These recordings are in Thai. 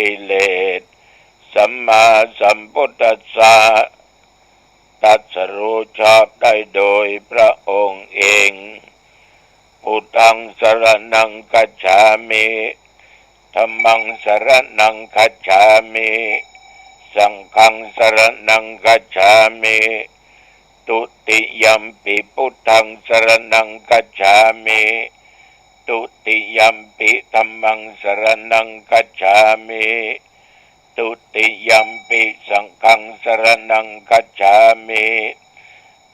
กิเลส สัมมาสัมพุทธัสสะตัดสรู้ชอบได้โดยพระองค์เองพุทธังสรนังกัจฉามิธรรมังสรนังกัจฉามิสังฆังสรนังกัจฉามิตุติยมปิพุทธังสรนังกัจฉามิ ตุติยัมปิธรรมังสรนังกัจฉามิตุติยัมปิสังฆังสรนังกัจฉามิ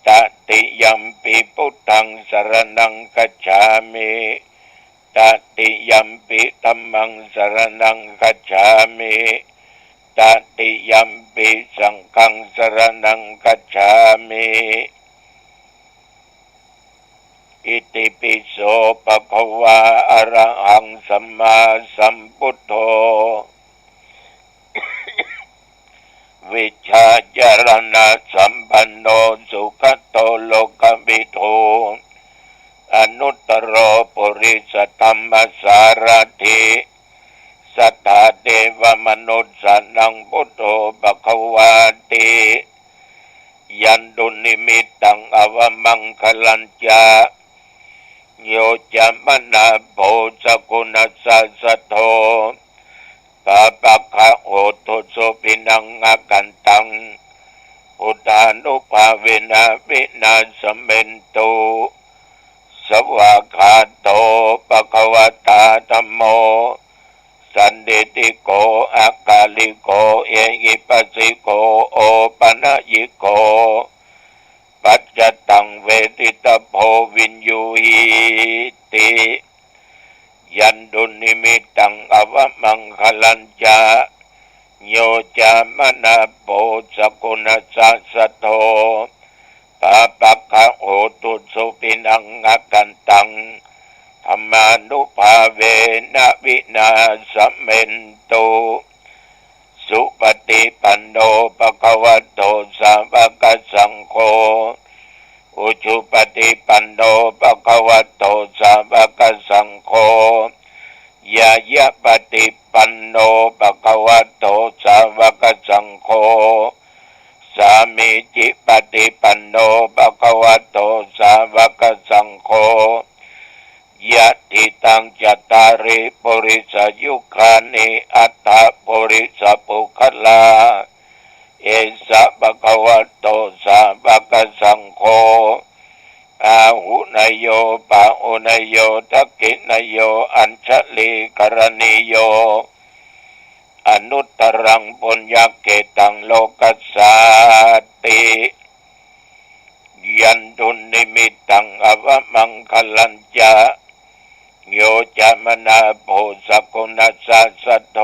ตติยัมปิพุทธังสรนังกัจฉามิตติยัมปิธรรมังสรนังกัจฉามิตติยัมปิสังฆังสรนังกัจฉามิ อิติปิโสปะคะวาอระหังสัมมาสัมพุทโธวิชาจารณะสัมปันโนสุขโตโลกวิโทอนุตตรปุริสธรรมสารถิสัทธาเทวมนุษย์สนังพุทโธปะคะวาติยันดุนิมิตตังอวมังคลัญจา โยจามนาโพสกุณสัสะโทปะปะคะโหตุสปินังอากันตังพุทธานุภาเวนะวินาสมเมนตุสวากขาโตปะคะวะตาธัมโม สันเดติโกอากาลิโก เอหิปัสสิโก โอปัญญิโก ปัจจตังเวทิตโพวินยูหิติยันดุนิมิตังอวมังคลัญจาโยจามนาโปสกุณสัสโทปาปักขะโหตุสุปินังอากันตังธรรมานุภาเวนะวินาสมเมนตุสุป ฏิปันโนปะคะวะโตสาวกสังโฆอุชุปฏิปันโนปะคะวะโตสาวกสังโฆยายะปฏิปันโนปะคะวะโตสาวกสังโฆสามีจิปฏิปันโนปะคะวะโตสาวกสังโฆ ยะติตังจัตตาริปุริสยุคานิอัตถปุริสปุคลา เอสะปะคะวะโตสะปะกสังโฆอาหุนโยปะอุนโยทักกินโยอัญชลีกรณิโย อนุตตรังปุญญเกตังโลกัสสติยันตุนิมิตตังอวมังคลัญจา โยจามนาโพสกุณสัสสะโท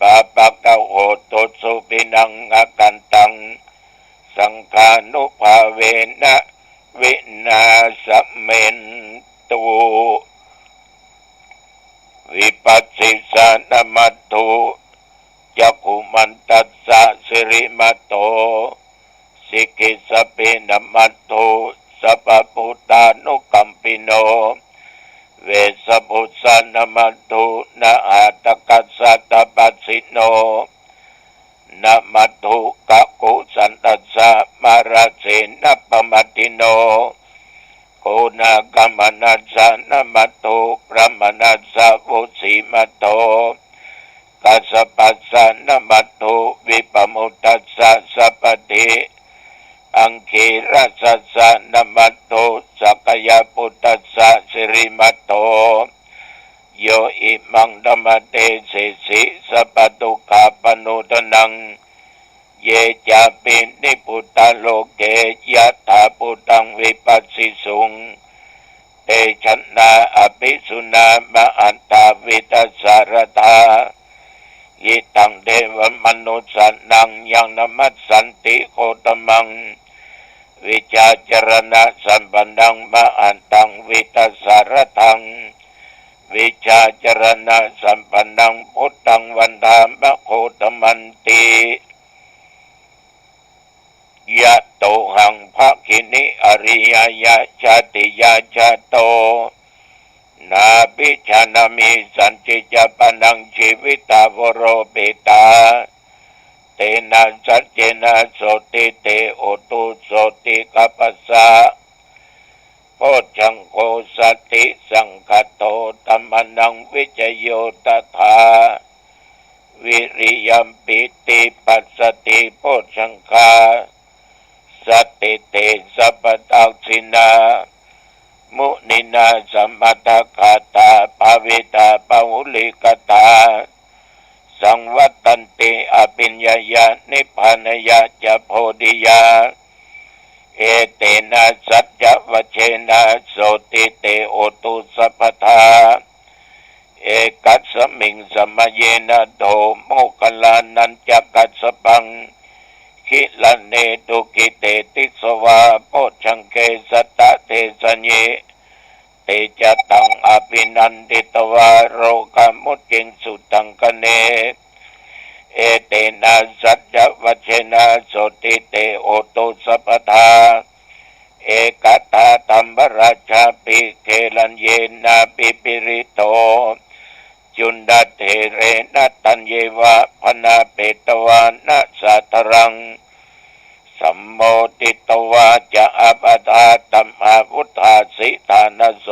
ปาปะกะโหตุสุปินังอากันตัง สังฆานุภาเวนะวินาสเมนตุวิปัสสิสานมัตถุจักขุมันตัสสะสิริมัตโตสิกิสพเปนมัตโตสัพพุตานุกัมปิโน เวสบุสานมัตตุนาอาตกัสสะตปัสสิโนนามัตุกะกุสันตัสสะมาราเสนปมัติโนโกนากรรมนัสสะนมัตโตพระมนัสสะวุสีมัตโตกัสสปัสสะนมัตโตวิปมุตตัสสะสัพพติ อังคีรัสสสะนมัตโตสักยาปุตตัสสะสิริมัตโตโยอิมังธรรมเตเสสิสัพตุกาปนุตนัง เยจาปินิพุตตโลเกยะถาปุตังวิปัสสิสุงเตชนะอภิสุนามะอันตาวิตัสสารธายิตังเดวมนุสสนังยังนมัสสันติโคตมัง วิจาจรณะสัมปันนังมะอันตังวิตัสารทัง วิชาจรณะสัมปันนังพุทธังวันธามะโคตมันติยะโตหังภะคินิอริยยะชาติยาชาโต นาปิชานามิสันจิจปนังชีวิตาวโรเปตา เตนะสัจเจนะโสติเตโอตุโสติกัปสะโพชังโคสติสังคโตตัมนังวิจโยตถาวิริยมปิติปัสสติโพชังคาสติเตสัพตักสินามุนินาสัมปตะคาตาภาวิตาปวุลิกตา สังวัตันติอภิญญายานิพพานยาจะโพธิยา เอเตนะสัจจวเชนะโสติเตโอตุสัพทาเอกัสมิงสมเยนะโดโมกลานันจักกัสปังคิลเนตุกิเตติสวาโพชังเกสตะเทสัญเย ตจตังอภินันติตวาโรกามุจิงสุตังกเน เอเตนะสัจวัชนะโสติเตโอโตสัพทาเอกตาตัมบราชาปิเคลันเยนาปิปิริโต จุนดาเทเรนตัญเยวะพนาเปตวานาสัตรัง สัมโมติตวาจะอัปตาตัมมาพุทธาสิทานโส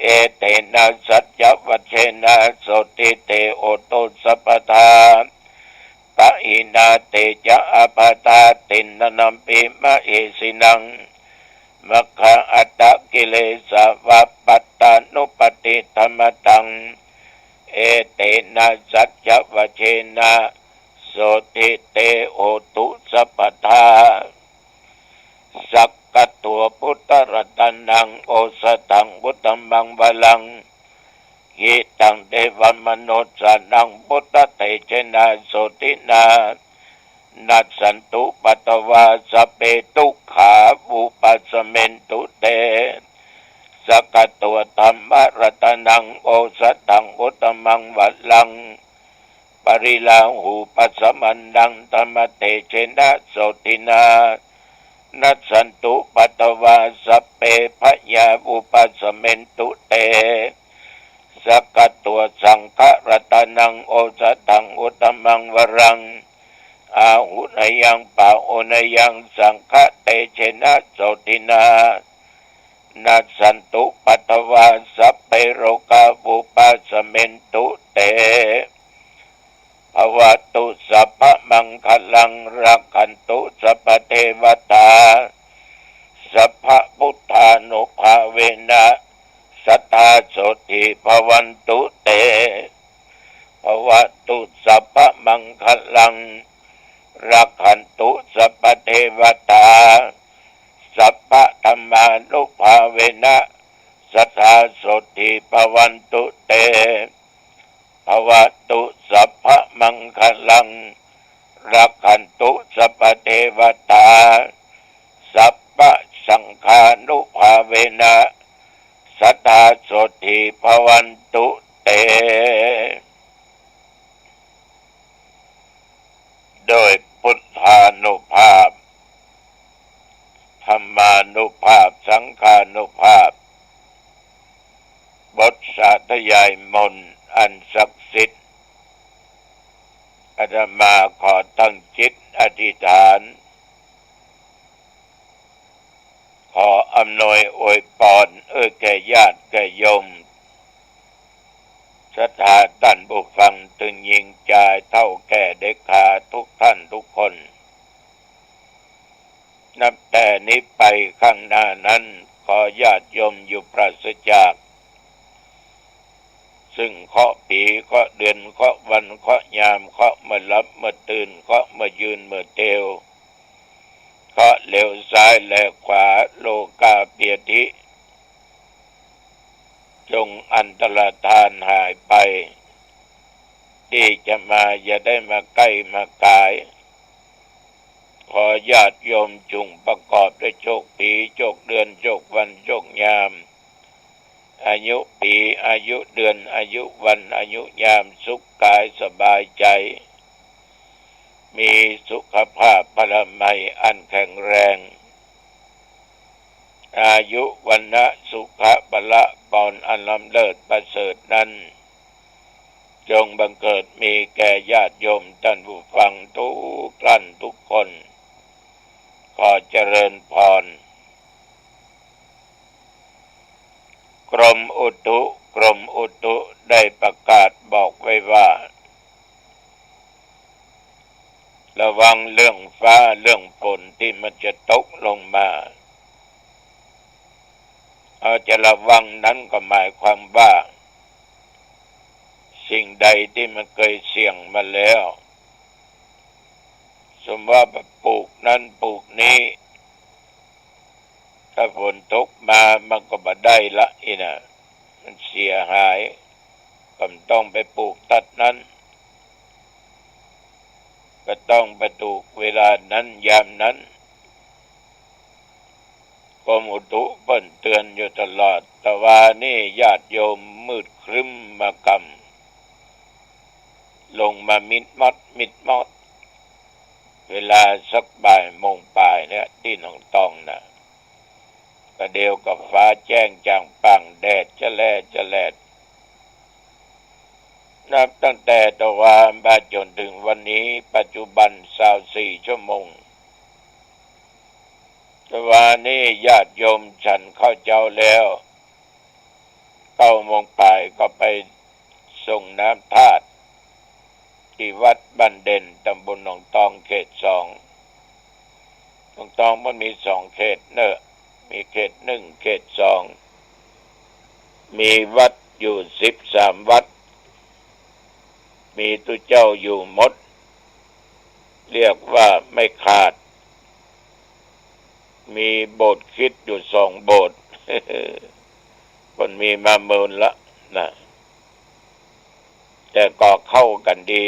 เอเตนะสัจจวัชนะโสติเตโอโตสัพทาปะอินาเตจะอัปตาตินนัมปิมะเอสินังมัคคะอัตตะกิเลสวัปปัตตานุปติธรรมตัง เอเตนะสัจจวัชนะ สติเตโอตุสัพทาสักกตัวพุทธรัตนังโอสตังพุทธมังบาลังยิตังเทวมโนสานังพุทธเตเจนะโสตินานัสสันตุปัตวาสเปตุขาอุปัสเมนตุเตสักตัวธรรมรัตนังโอสตังพุทธมังวัลัง ปริลาหูปัสมันดังธรรมเตเชนะโสตินานัสสันตุปัตวาสเปพยาอุปัสเมนตุเตสักตัวสังฆรัตนังโอสตังอุตมังวรัง อาหุนยังปาโอนยังสังฆเตเชนะโสตินานัสสันตุปัตวาสเปโรกาบุปัสเมนตุเต ภวตุสัพพมังคลังรักขันตุสัพเทวตา สัพพุทธานุภาเวนะสัทธาโสติภวันตุเตภวตุสัพพมังคลังรักขันตุสัพเทวตา สัพพธรรมานุภาเวนะสัทธาโสติภวันตุเต ภวตุสัพพะมังคลัง รักขันตุสัพเทวตา สัพพะสังฆานุภาเวนะสัทธาสติภวันตุเต โดยพุทธานุภาพ ธรรมานุภาพ สังฆานุภาพ บทสาธยายมนต์ อันศักดิ์สิทธิ์อาตมาขอตั้งจิตอธิษฐาน ขออำนวยอวยปอนเอื้อแก่ญาติแก่โยมสถาท่านผู้ฟังตึงยิงใจเท่าแก่เด็กขาทุกท่านทุกคน นับแต่นี้ไปข้างหน้านั้น ขอญาติโยมอยู่ปราศจาก ซึ่งเคาะปีเคาะเดือนเคาะวันเคาะยามเคาะเมื่อรับเมื่อตื่นเคาะเมื่อยืนเมื่อเตวเคาะเลี้ยวซ้ายและขวาโลกาเปียติ จงอันตรธานหายไป ที่จะมาอย่าได้มาใกล้มากาย ขอญาติโยมจุงประกอบด้วยโชคปีโชคเดือนโชควันโชคยาม อายุปีอายุเดือน อายุวันอายุยามสุขกายสบายใจ มีสุขภาพพลามัยอันแข็งแรง อายุวันนะสุขะบละปอนอันลำเลิศประเสริฐนั้น จงบังเกิดมีแก่ญาติโยมท่านผู้ฟังทุกท่านทุกคน ขอเจริญพร กรมอุตุกรมอุตุได้ประกาศบอกไว้ว่า ระวังเรื่องฟ้าเรื่องฝนที่มันจะตกลงมาเอาจะระวังนั้นก็หมายความว่า สิ่งใดที่มันเคยเสี่ยงมาแล้ว สมว่าปลูกนั้นปลูกนี้ ถ้าฝนตกมามันก็บ่ได้ละอีนะมันเสียหายก็ต้องไปปลูกตัดนั้น ก็ต้องไปปลูกเวลานั้นยามนั้นกรมอุตุเปิ้นเตือนอยู่ตลอด แต่ว่านี่ญาติโยมมืดครึ้มมากำลงมามิดมดมิดมดเวลาสักบ่ายโมงปลายเนี่ยที่หนองตองน่ะ ก็เดียวกับฟ้าแจ้งจางปังแดดจะแลจะแลดนับตั้งแต่ตะวันมาจนถึงวันนี้ปัจจุบันสาวสี่ชั่วโมงต่ว่านี่ญาติโยมฉันเข้าเจ้าแล้วเก้าโมงปลายก็ไปส่งน้ำธาตุที่วัดบันเด่นตำบลหนองตองเขตสองหนองตองมันมีสองเขตเนอะ มีเขตหนึ่งเขตสอง มีวัดอยู่สิบสามวัด มีตุเจ้าอยู่มด เรียกว่าไม่ขาด มีโบสถ์คิดอยู่สองโบสถ์คนมีมาเมินละนะแต่ก็เข้ากันดี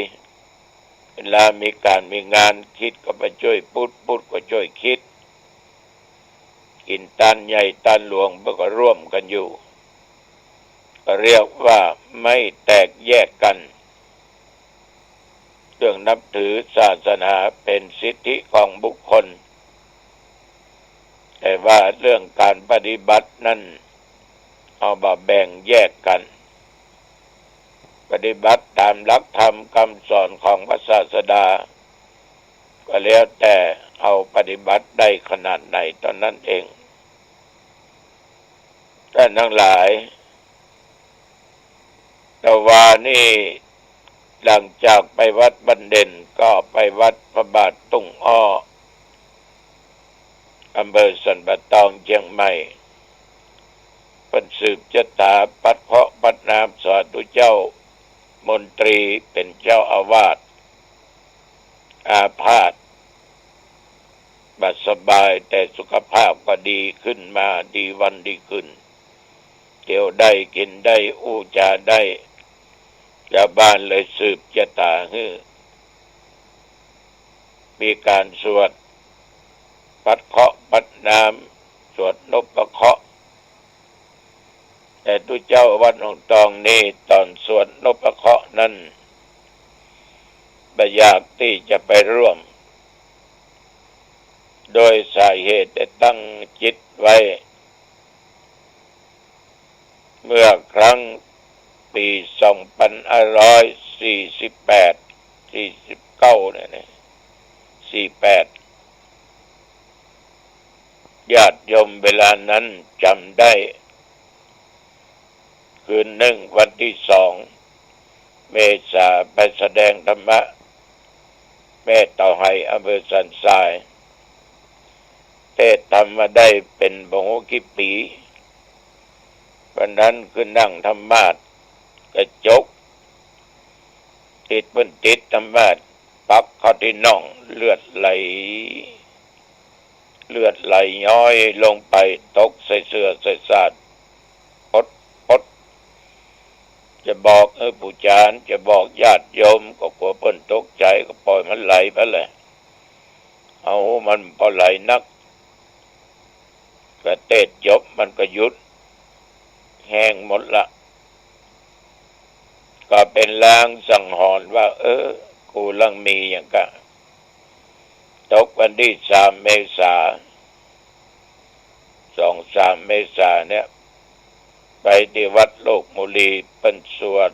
เวลามีการมีงานคิดก็ไปช่วยพุดพุดก็ช่วยคิด กินตันใหญ่ตันหลวงเพื่อก็ร่วมกันอยู่ ก็เรียกว่าไม่แตกแยกกันเรื่องนับถือศาสนาเป็นสิทธิของบุคคล แต่ว่าเรื่องการปฏิบัตินั้นเอามาแบ่งแยกกัน ปฏิบัติตามหลักธรรมคำสอนของพระศาสดา ก็แล้วแต่เอาปฏิบัติได้ขนาดไหนตอนนั้นเองท่านทั้งหลายต่ว่านี่หลังจากไปวัดบันเด่นก็ไปวัดพระบาทตุงอ้ออำเภอสันปะตองเชียงใหม่เป็นสืบชะตาปัดเพาะปัดน้ำสาธุเจ้ามนตรีเป็นเจ้าอาวาส อาพาธบัดสบายแต่สุขภาพก็ดีขึ้นมาดีวันดีขึ้นเกี่ยวได้กินได้อู้จาได้แล้วบ้านเลยสืบชะตาฮือมีการสวด ปัดเคาะปัดน้ำสวดนบประเคาะ แต่ตุเจ้าวัดหงตองนี่ตอนสวดนบประเคาะนั้น บอยากที่จะไปร่วม โดยสาเหตุได้ตั้งจิตไว้ เมื่อครั้งปีสองพันร้อยสี่สิบแปดสี่สิบเก้าเนี่ยสี่แปดญาติโยมเวลานั้นจำได้ คืนหนึ่งวันที่สอง เมษาไปแสดงธรรมะ แม่เต่อให้อำเภอสันทรายเทศทำมาได้เป็นบงกิปีวันนั้นคือนั่งธรรมาทกระจก ติดบนติดธรรมาทปักเข้าที่น่องเลือดไหล เลือดไหลย้อยลงไปตกใส่เสื้อใส่สาดพดพด จะบอกเออผู้จานจะบอกญาติโยมก็กลัวเพิ่นตกใจก็ปล่อยมันไหลไปเลยเอามันพอไหลนักกระเตดจบมันก็ยุด แห้งหมดละ ก็เป็นลางสังหรณ์ว่า เออ กูลังมีอย่างกะตกวันที่สามเมษาสองสามเมษาเนี่ย ไปที่วัดโลกมุลีเป็นสวด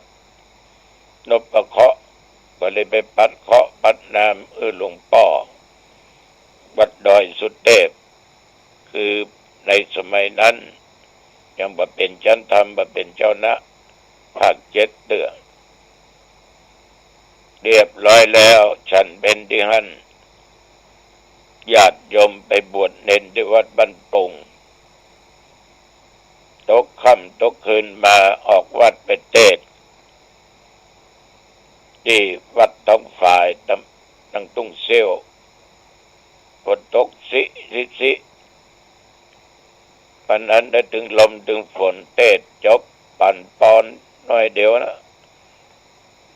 นบประเคาะก็เลยไปปัดเคาะปัดน้ำเออหลวงป่อ วัดดอยสุดเทพ คือในสมัยนั้น ยังบ่เป็นจันธรรมบ่เป็นเจ้านะภาคเจ็ดเดือเรียบร้อยแล้ว ฉันเป็นที่หันญาติโยมไปบวชเน้นที่วัดบ้านปุง ตกค่ำตกคืนมาออกวัดไปเทศที่วัดต้องฝ่ายตั้งตุ้งเซียวฝนตกสิสิสิปันนั้นได้ถึงลมถึงฝนเทศจบปั่นปอนน้อยเดียวนะ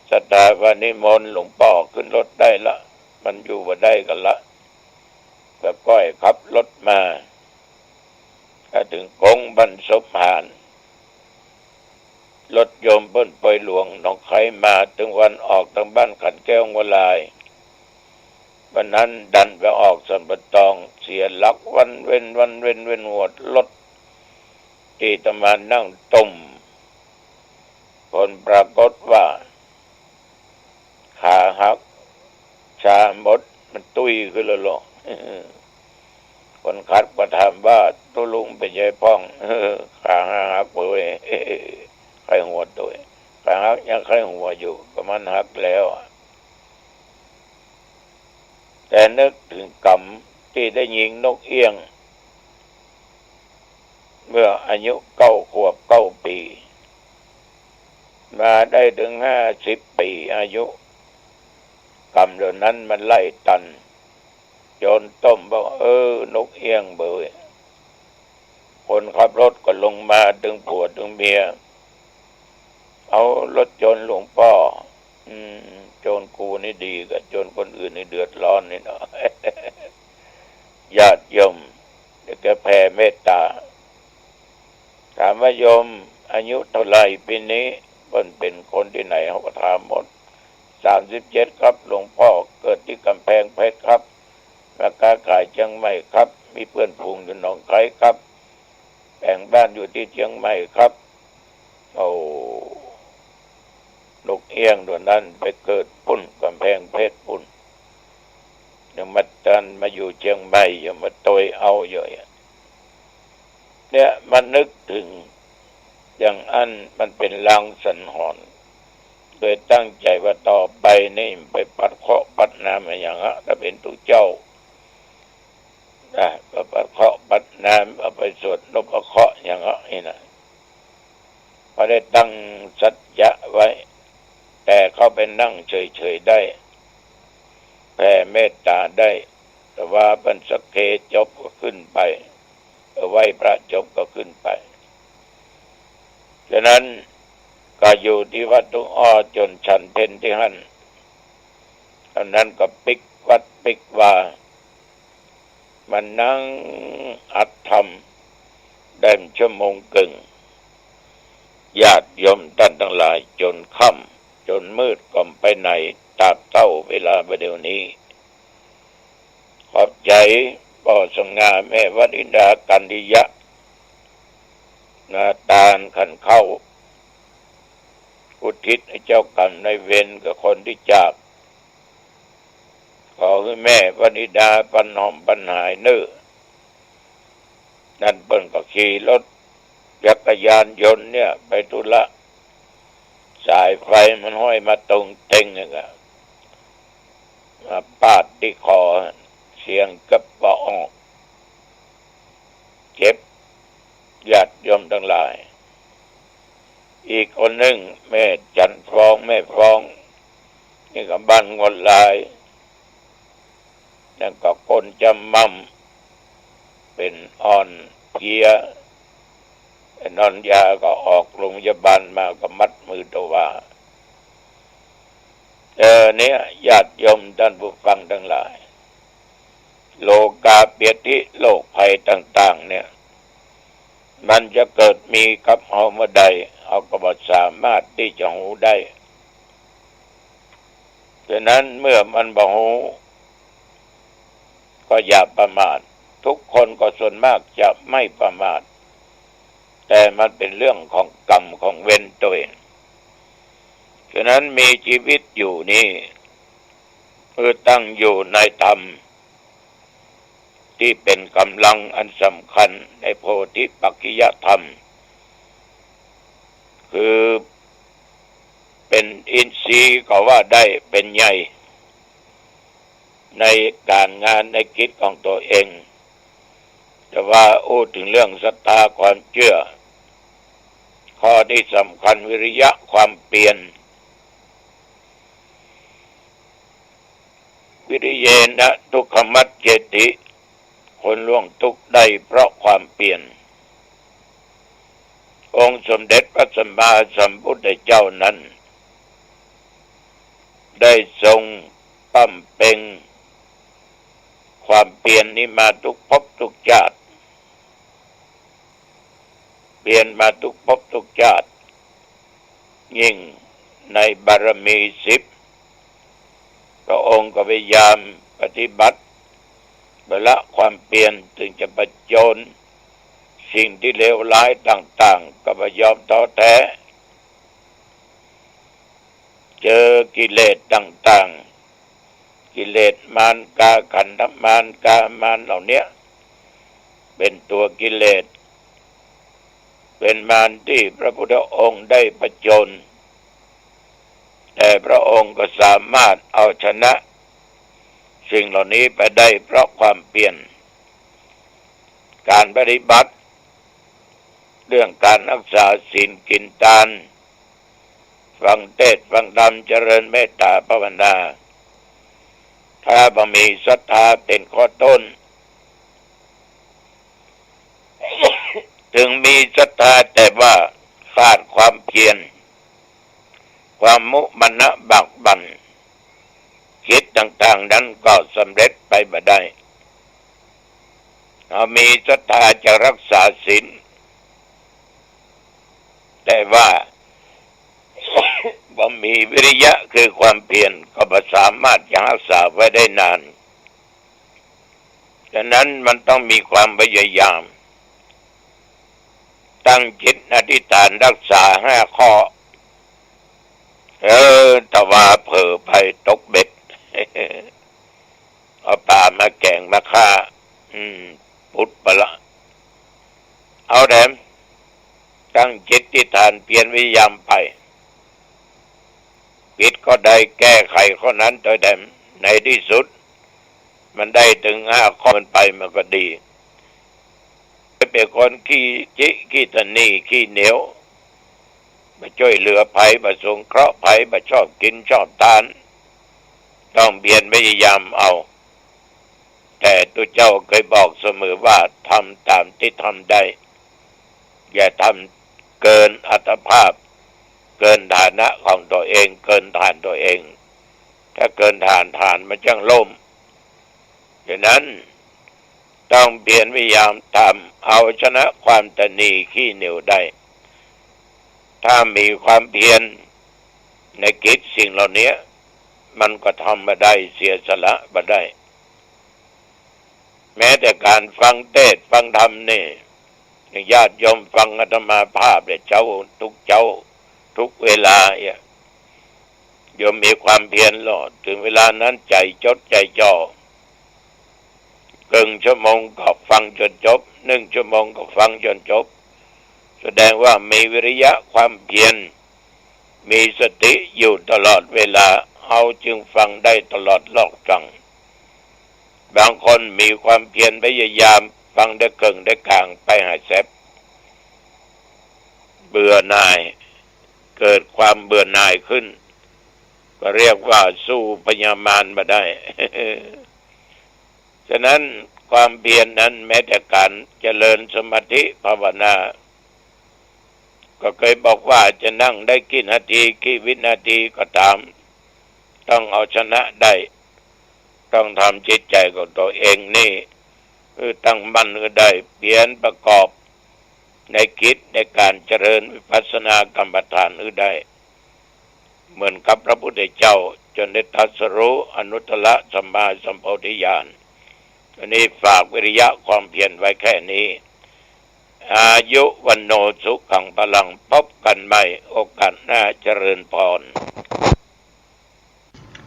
สตาวันนิมนหลวงพ่อขึ้นรถได้ละ มันอยู่บ่ได้กันละก็ก้อยขับรถมา ถ้าถึงกงบันสมหานรถโยมเปิ้นปอยหลวงน้องไขมาถึงวันออกทางบ้านขันแก้วงวลาย วันนั้นดันไปออกสันปตองเสียหลักวันเว้นวันเว้นเว้นหัวรถที่ตมานั่งตุ่มผลปรากฏว่า ขาหัก ชาหมดมันตุยขึ้นแล้วหรอคนขัดมาถามว่า ตุลุงเป็นยัยพ้องขาหักเลยใครหัวตัวขาหักยังใครหัวอยู่ก็มันหักแล้ว แต่นึกถึงกรรมที่ได้ยิงนกเอี้ยง เมื่ออายุเก้าขวบเก้าปี มาได้ถึงห้าสิบปีอายุกรรมเหล่านั้นมันไล่ตันจนต้มบอกเออนกเอี้ยงเบย คนขับรถก็ลงมาดึงผัวดึงเมียเอารถจนหลวงพ่อ อืม โจนกูนี่ดีกับโจนคนอื่นนี่เดือดร้อนนี่เนาะญาติโยมเดี๋ยวแกแผ่เมตตา ถามว่าโยมอายุเท่าไหร่ปีนี้มันเป็นคนที่ไหนเขาก็ถามหมดสามสิบเจ็ดครับหลวงพ่อเกิดที่กำแพงเพชรครับมาค้าขายเชียงใหม่ครับ มีเพื่อนพูงอยู่หนองไคครับ แต่งบ้านอยู่ที่เชียงใหม่ครับโอ้นกเอี้ยงตัวนั้นไปเกิดปุ่นกำแพงเพชรปุ่นยังมาตันมาอยู่เชียงใหม่ยังมาตอยเอาเยอะเนี่ยมันนึกถึงอย่างอันมันเป็นลางสันหอนโดยตั้งใจว่าต่อไปนี่ไปปัดเคาะปัดน้ำอย่างฮะถ้าเป็นตุเจ้า ได้ปเคาะบัดน้ำเอาไปสวดนบเคาะอย่างนี้นะพอได้ตั้งสัจจะไว้ แต่เขาไปนั่งเฉยๆได้ แผ่เมตตาได้แต่ว่าบรรสเคจบก็ขึ้นไปไหวพระจบก็ขึ้นไปฉะนั้นก็อยู่ที่วัดตุงอ้อจนฉันเพนที่หันอันนั้นก็ปิกวัดปิกว่า มันนั่งอัดทำได้ชั่วโมงกึ่งญาติยมท่านทั้งหลายจนค่ำจนมืดก่อมไปไหนตาบเต้าเวลาประเดี๋ยวนี้ ขอบใจป่อสง่าแม่วัดินดากันดิยะนาตาลขันเข้าอุทิศให้เจ้ากรรมในเวรกับคนที่จาก ขอให้แม่ปณิดาปันอมปัญหายเนื้อนั่นเปิ้นก็ขี่รถจักรยานยนต์เนี่ย ไปทุละ สายไฟมันห้อยมาตรงเต็งนี่ยมาปาดที่คอ เสียงกระปออกเจ็บญาติยมทั้งหลาย อีกคนหนึ่งแม่จันฟ้องแม่ฟ้อง นี่กับบ้านงดลาย แล้วก็คนจำมั่มเป็นอ่อนเพียนอนยาก็ออกโรงพยาบาลมาก็มัดมือตัวว่าเออเนี่ยญาติโยมท่านผู้ฟังทั้งหลาย โลกาเปียติโลกภัยต่าง ๆ เนี่ย มันจะเกิดมีกับเอาเมื่อใดเอาก็บสามารถที่จะหูได้ฉะนั้นเมื่อมันบ่หู ก็อย่าประมาททุกคนก็ส่วนมากจะไม่ประมาท แต่มันเป็นเรื่องของกรรมของเว้นตัวเองฉะนั้นมีชีวิตอยู่นี่คือตั้งอยู่ในธรรม ที่เป็นกำลังอันสำคัญในโพธิปัจจยธรรม คือเป็นอินทรีย์ก็ว่าได้เป็นใหญ่ ในการงานในกิจของตัวเอง แต่ว่าอู้ถึงเรื่องศรัทธาความเชื่อ ข้อที่สำคัญวิริยะความเปลี่ยน วิริเยนะทุกขมัดเจติ คนล่วงทุกได้เพราะความเปลี่ยน องค์สมเด็จพระสัมมาสัมพุทธเจ้านั้น ได้ทรงปั้มเป็ง ความเปลี่ยนนี้มาทุกภพทุกชาติ เปลี่ยนมาทุกภพทุกชาติ ยิ่งในบารมีสิบพระองค์ก็พยายามปฏิบัติเวละความเปลี่ยนถึงจะประโจน สิ่งที่เลวร้ายต่าง ๆ ก็ไม่ยอมท้อแท้ เจอกิเลสต่าง ๆ กิเลสมารกาขันธมารกามารเหล่านี้เป็นตัวกิเลส เป็นมารที่พระพุทธองค์ได้ประจน แต่พระองค์ก็สามารถเอาชนะ สิ่งเหล่านี้ไปได้เพราะความเปลี่ยน การปฏิบัติ เรื่องการรักษาศีลกินทาน ฟังเทศฟังธรรมเจริญเมตตาภาวนา ถ้าบ่มีศรัทธาเป็นข้อต้น ถึงมีศรัทธาแต่ว่าขาดความเพียร ความมุมนะบักบันคิดต่างๆนั้นก็สำเร็จไปบ่ได้เอามีศรัทธาจะรักษาศีลแต่ว่า บ่มีวิริยะคือความเพียรก็บ่สามารถจะรักษาไว้ได้นานฉะนั้นมันต้องมีความพยายาม ตั้งจิตอธิษฐานรักษาห้าข้อ เออตะวาเผอไปตกเบ็ดเอาป่ามาแกงมาฆ่า อืม พุทธบละเอาแดมตั้งจิตอธิษฐานเปลี่ยนวิยามไป ผิดก็ได้แก้ไขข้อนั้นโดยแต่ในที่สุด มันได้ถึงห้าข้อมันไปมันก็ดีเป็นคนขี้จิขี้ตนีขี้เหนียวมาช่วยเหลือภัยมาสงเคราะห์ภัยมาชอบกินชอบทาน ต้องเบียนพยายามเอา แต่ตัวเจ้าเคยบอกเสมอว่าทำตามที่ทำได้ อย่าทำเกินอัตภาพ เกินฐานะของตัวเอง เกินฐานตัวเอง ถ้าเกินฐานฐานมันจังล่มดังนั้นต้องเปลี่ยนพยายามทำเอาชนะความตนีขี้เหนียวได้ ถ้ามีความเพียรในกิจสิ่งเหล่านี้มันก็ทำมาได้เสียสละมาได้ แม้แต่การฟังเทศฟังธรรมนี่ญาติโยมฟังอาตมาภาพเนี่ยเจ้าทุกเจ้า ทุกเวลาเนี่ยโยมมีความเพียรหลอด ถึงเวลานั้นใจจดใจจ่อครึ่งชั่วโมงก็ฟังจนจบหนึ่งชั่วโมงก็ฟังจนจบ แสดงว่ามีวิริยะความเพียรมีสติอยู่ตลอดเวลาเอาจึงฟังได้ตลอดลอกจัง บางคนมีความเพียรพยายาม ฟังได้เกิงได้กลางไปหายแซบเบื่อหน่าย เกิดความเบื่อหน่ายขึ้น ก็เรียกว่าสู้พญามารมาได้ ฉะนั้นความเพียรนนั้นแม้แต่การเจริญสมาธิภาวนา ก็เคยบอกว่าจะนั่งได้กี่นาทีกี่วินาทีก็ตาม ต้องเอาชนะได้ ต้องทำจิตใจของตัวเองนี่คือตั้งมั่นก็ได้ เปลี่ยนประกอบ ในคิดในการเจริญวิปัสสนากรรมฐานอื่นได้ เหมือนกับพระพุทธเจ้าจนได้ตัสรู้อนุตตรสัมมาสัมโพธิญาณวันนี้ฝากวิริยะความเพียรไว้แค่นี้ อายุวันโนสุขังพลังพบกันใหม่โอกาสหน้าเจริญพร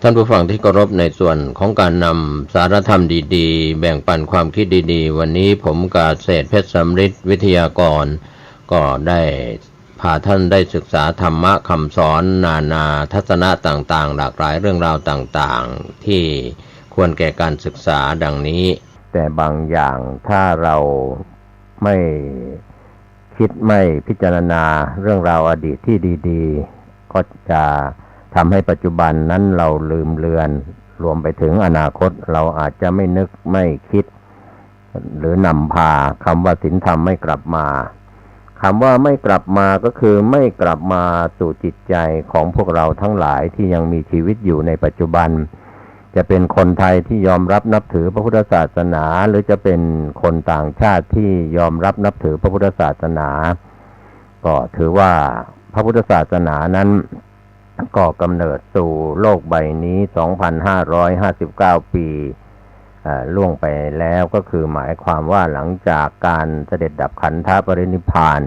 านผู้ฟังที่เคารพในส่วนของการนำสารธรรมดีๆ แบ่งปันความคิดดีๆ วันนี้ผมกาเศษเพชรสำริดวิทยากร ก็ได้พาท่านได้ศึกษาธรรมะคำสอน นานาทัศนะต่างๆ หลากหลายเรื่องราวต่างๆ ที่ควรแก่การศึกษาดังนี้ แต่บางอย่างถ้าเราไม่คิดไม่พิจารณาเรื่องราวอดีตที่ดี ๆ ก็จะ ทำให้ปัจจุบันนั้นเราลืมเลือน รวมไปถึงอนาคตเราอาจจะไม่นึกไม่คิด หรือนำพาคำว่าศีลธรรมไม่กลับมาคำว่าไม่กลับมาก็คือไม่กลับมาสู่จิตใจของพวกเราทั้งหลายที่ยังมีชีวิตอยู่ในปัจจุบัน จะเป็นคนไทยที่ยอมรับนับถือพระพุทธศาสนา หรือจะเป็นคนต่างชาติที่ยอมรับนับถือพระพุทธศาสนา ก็ถือว่าพระพุทธศาสนานั้น ก็กำเนิดสู่โลกใบนี้ 2,559 ปีล่วงไปแล้วก็คือหมายความว่าหลังจากการเสด็จดับขันธปรินิพาน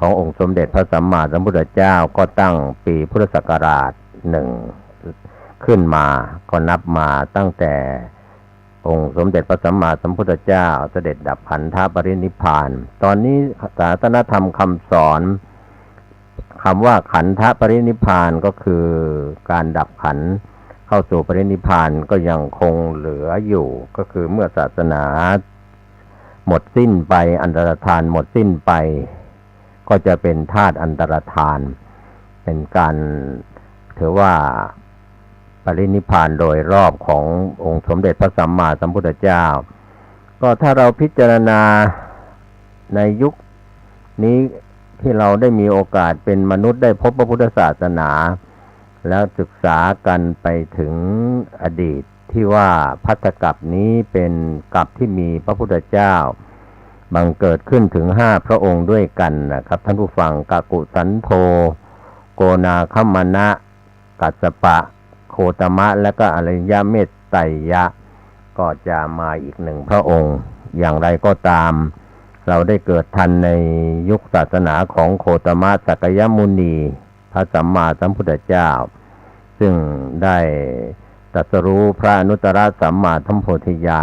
ขององค์สมเด็จพระสัมมาสัมพุทธเจ้าก็ตั้งปีพุทธศักราชหนึ่งขึ้นมาก็นับมาตั้งแต่องค์สมเด็จพระสัมมาสัมพุทธเจ้าเสด็จดับขันธปรินิพพาน ตอนนี้ศาสนธรรมคำสอน คำว่าขันธปรินิพานก็คือการดับขันธ์เข้าสู่ปรินิพานก็ยังคงเหลืออยู่ ก็คือเมื่อศาสนา หมดสิ้นไปอันตรธานหมดสิ้นไป ก็จะเป็นธาตุอันตรธาน เป็นการถือว่าปรินิพานโดยรอบขององค์สมเด็จพระสัมมาสัมพุทธเจ้า ก็ถ้าเราพิจารณาในยุคนี้ ที่เราได้มีโอกาสเป็นมนุษย์ได้พบพระพุทธศาสนา แล้วศึกษากันไปถึงอดีตที่ว่าพัทธกับนี้เป็นกับที่มีพระพุทธเจ้า บังเกิดขึ้นถึงห้าพระองค์ด้วยกันนะครับ ท่านผู้ฟังกากุสันโธโกนาคมณะ กัสสปะ โคตมะ และก็อริยเมตไตยะ ก็จะมาอีกหนึ่งพระองค์ อย่างไรก็ตาม เราได้เกิดทันในยุคศาสนาของโคตมะสักยมุนีพระสัมมาสัมพุทธเจ้า ซึ่งได้ตรัสรู้พระนุตตรสัมมาทัมโพธิญาณ